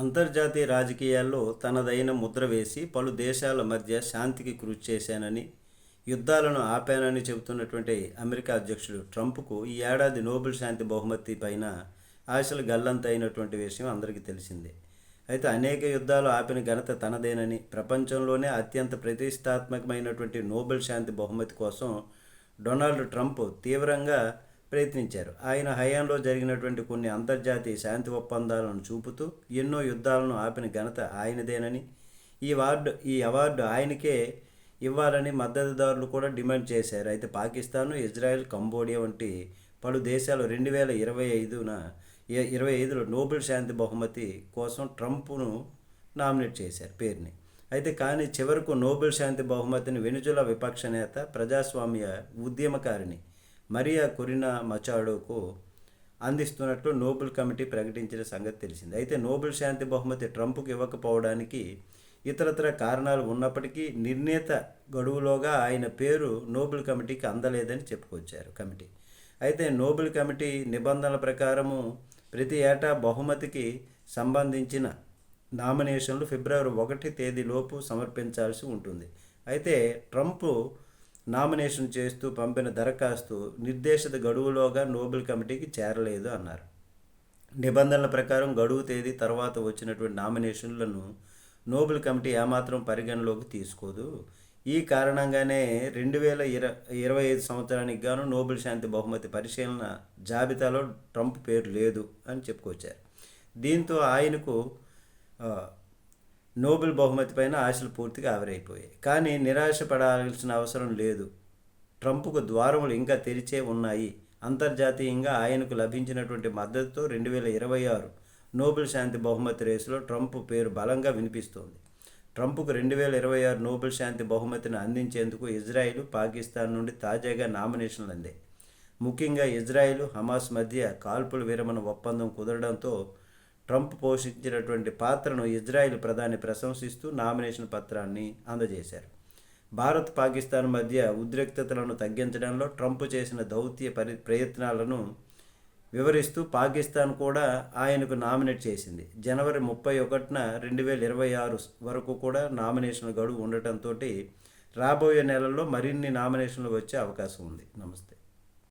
అంతర్జాతీయ రాజకీయాల్లో తనదైన ముద్ర వేసి పలు దేశాల మధ్య శాంతికి కృషి చేశానని యుద్ధాలను ఆపానని చెబుతున్నటువంటి అమెరికా అధ్యక్షుడు ట్రంప్కు ఈ ఏడాది నోబెల్ శాంతి బహుమతి పైన ఆశలు గల్లంతైనటువంటి విషయం అందరికీ తెలిసిందే. అయితే అనేక యుద్ధాలు ఆపిన ఘనత తనదేనని ప్రపంచంలోనే అత్యంత ప్రతిష్టాత్మకమైనటువంటి నోబెల్ శాంతి బహుమతి కోసం డొనాల్డ్ ట్రంప్ తీవ్రంగా ప్రయత్నించారు. ఆయన హయాంలో జరిగినటువంటి కొన్ని అంతర్జాతీయ శాంతి ఒప్పందాలను చూపుతూ ఎన్నో యుద్ధాలను ఆపిన ఘనత ఆయనదేనని ఈ వార్డు ఈ అవార్డు ఆయనకే ఇవ్వాలని మద్దతుదారులు కూడా డిమాండ్ చేశారు. అయితే పాకిస్తాన్ ఇజ్రాయెల్ కంబోడియా వంటి పలు దేశాలు రెండు వేల ఇరవై ఐదున ఇరవై ఐదులో నోబెల్ శాంతి బహుమతి కోసం ట్రంప్ను నామినేట్ చేశారు పేరుని. అయితే కానీ చివరకు నోబెల్ శాంతి బహుమతిని వెనుజులా విపక్ష నేత ప్రజాస్వామ్య ఉద్యమకారిణి మరియా కొరినా మచాడోకు అందిస్తున్నట్లు నోబెల్ కమిటీ ప్రకటించిన సంగతి తెలిసింది. అయితే నోబెల్ శాంతి బహుమతి ట్రంప్కు ఇవ్వకపోవడానికి ఇతరతర కారణాలు ఉన్నప్పటికీ నిర్ణీత గడువులోగా ఆయన పేరు నోబెల్ కమిటీకి అందలేదని చెప్పుకొచ్చారు కమిటీ. అయితే నోబెల్ కమిటీ నిబంధనల ప్రకారము ప్రతి ఏటా బహుమతికి సంబంధించిన నామినేషన్లు ఫిబ్రవరి ఒకటి తేదీలోపు సమర్పించాల్సి ఉంటుంది. అయితే ట్రంప్ నామినేషన్ చేస్తూ పంపిన దరఖాస్తు నిర్దేశిత గడువులోగా నోబెల్ కమిటీకి చేరలేదు అన్నారు. నిబంధనల ప్రకారం గడువు తేదీ తర్వాత వచ్చినటువంటి నామినేషన్లను నోబెల్ కమిటీ ఏమాత్రం పరిగణలోకి తీసుకోదు. ఈ కారణంగానే రెండు వేల ఇర ఇరవై ఐదు సంవత్సరానికి గాను నోబెల్ శాంతి బహుమతి పరిశీలన జాబితాలో ట్రంప్ పేరు లేదు అని చెప్పుకొచ్చారు. దీంతో ఆయనకు నోబెల్ బహుమతి పైన ఆశలు పూర్తిగా ఆవిరైపోయాయి. కానీ నిరాశపడాల్సిన అవసరం లేదు. ట్రంప్కు ద్వారములు ఇంకా తెరిచే ఉన్నాయి. అంతర్జాతీయంగా ఆయనకు లభించినటువంటి మద్దతుతో రెండు వేల ఇరవై ఆరు నోబెల్ శాంతి బహుమతి రేసులో ట్రంప్ పేరు బలంగా వినిపిస్తోంది. ట్రంప్కు రెండు వేల ఇరవై ఆరు నోబెల్ శాంతి బహుమతిని అందించేందుకు ఇజ్రాయిల్ పాకిస్తాన్ నుండి తాజాగా నామినేషన్లు అందాయి. ముఖ్యంగా ఇజ్రాయిల్ హమాస్ మధ్య కాల్పుల విరమణ ఒప్పందం కుదరడంతో ట్రంప్ పోషించినటువంటి పాత్రను ఇజ్రాయిల్ ప్రధాని ప్రశంసిస్తూ నామినేషన్ పత్రాన్ని అందజేశారు. భారత్ పాకిస్తాన్ మధ్య ఉద్రిక్తతలను తగ్గించడంలో ట్రంప్ చేసిన దౌత్య పరి ప్రయత్నాలను వివరిస్తూ పాకిస్తాన్ కూడా ఆయనకు నామినేట్ చేసింది. జనవరి ముప్పై ఒకటిన రెండు వేల ఇరవై ఆరు వరకు కూడా నామినేషన్ గడువు ఉండటంతో రాబోయే నెలల్లో మరిన్ని నామినేషన్లు వచ్చే అవకాశం ఉంది. నమస్తే.